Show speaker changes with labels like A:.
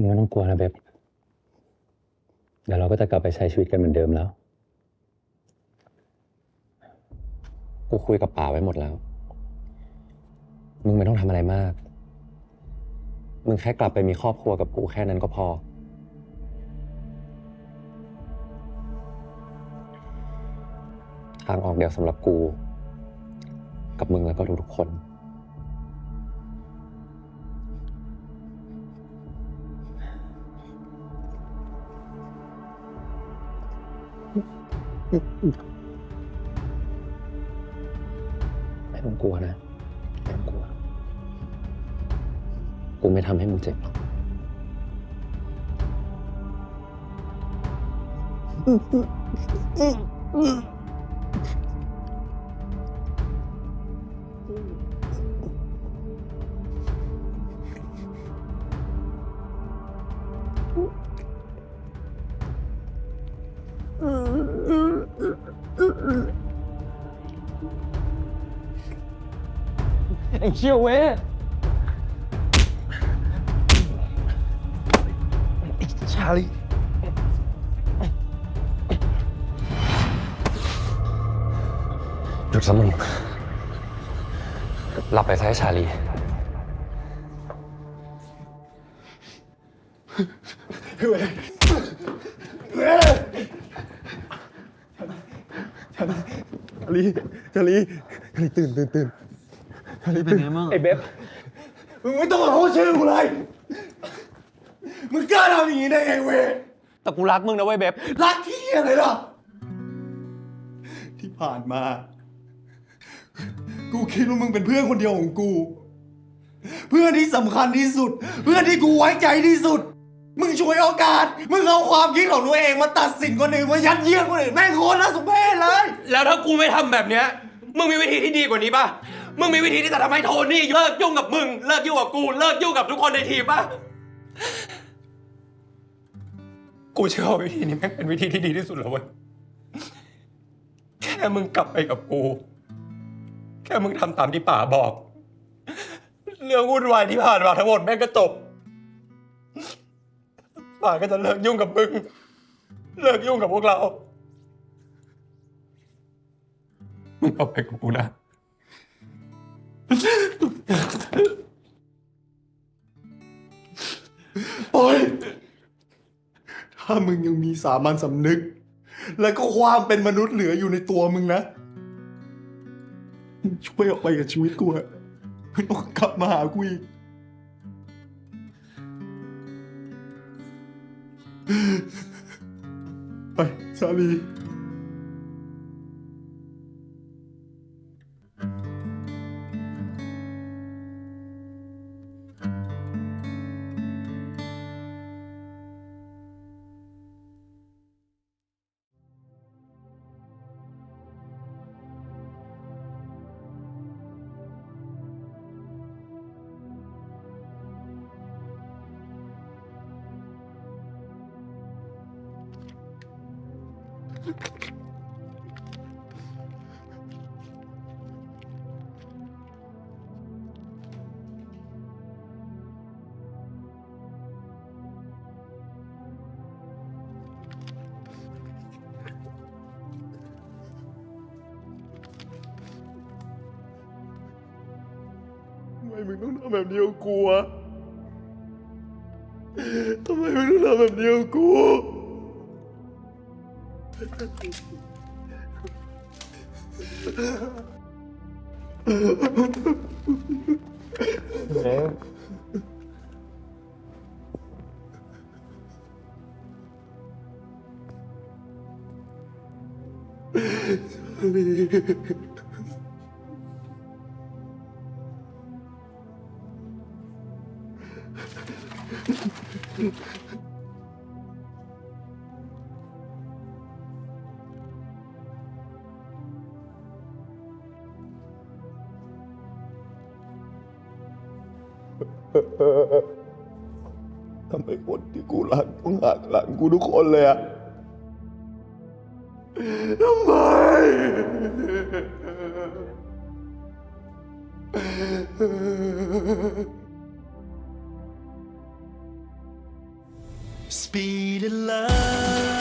A: มึงไม่ต้องกลัวนะเบบเดี๋ยวเราก็จะกลับไปใช้ชีวิตกันเหมือนเดิมแล้ว กูคุยกับป่าไว้หมดแล้ว มึงไม่ต้องทำอะไรมาก มึงแค่กลับไปมีครอบครัวกับกูแค่นั้นก็พอ ทางออกเดียวสำหรับกู กับมึงแล้วก็ทุกๆคน ไม่ต้องกลัวนะ ไม่ต้องกลัว กูไม่ทำให้มึงเจ็บหรอก
B: ไอ้เชี่ยวเว้ยไอ้ชาลี
A: หยุดซะมึงหลับไปซะให้ชาลี
B: ช ลีชาลีชาลีตื่นตื่นตื่นชาลีตื่น
A: ไอ้เบบ
B: มึงไม่ต้องมาพูดชื่อกูเลย มึงกล้าทำอย่างนี้ได้ไงเว้ย
A: แต่กูรักมึงนะเว้ยเบบ
B: รักที่อะไรล่ะ ที่ผ่านมา กูคิดว่ามึงเป็นเพื่อนคนเดียวของกู เพื่อนที่สำคัญที่สุด เพื่อนที่กูไว้ใจที่สุด มึงช่วยโอกาส มึงเอาความคิดของตัวเองมาตัดสินคนอื่นมายัดเยียดคนอื่นแม่งโคตรน่าสมเพชเลย
C: แล้วถ้ากูไม่ทำแบบเนี้ย มึงมีวิธีที่ดีกว่านี้ป่ะ มึงมีวิธีที่จะทำให้โทนี่เลิกยุ่งกับมึง เลิกยุ่งกับกู เลิกยุ่งกับทุกคนในทีมป่ะ กูเชื่อว่าวิธีนี้แม่งเป็นวิธีที่ดีที่สุดแล้วเว้ย แค่มึงกลับไปกับกู แค่มึงทำตามที่ป่าบอก เรื่องวุ่นวายที่ผ่านมาทั้งหมดแม่งก็จบ ป่าก็จะเลิกยุ่งกับมึง เลิกยุ่งกับพวกเรา มึงเอาไปกับกูนะ
B: โอ้ยถ้ามึงยังมีสามัญสำนึก และก็ความเป็นมนุษย์เหลืออยู่ในตัวมึงนะมึงช่วยออกไปกับชีวิตกูอะไม่ต้องกลับมาหากูอีก ไปช ทำไมมึงต้องทำแบบนี้กูวะทำไมมึงต้องทำแบบนี้กั บกู ทำไมคนที่กูรักต้องหักหลังกูทุกคนเลยอะทำไม
D: Speed in love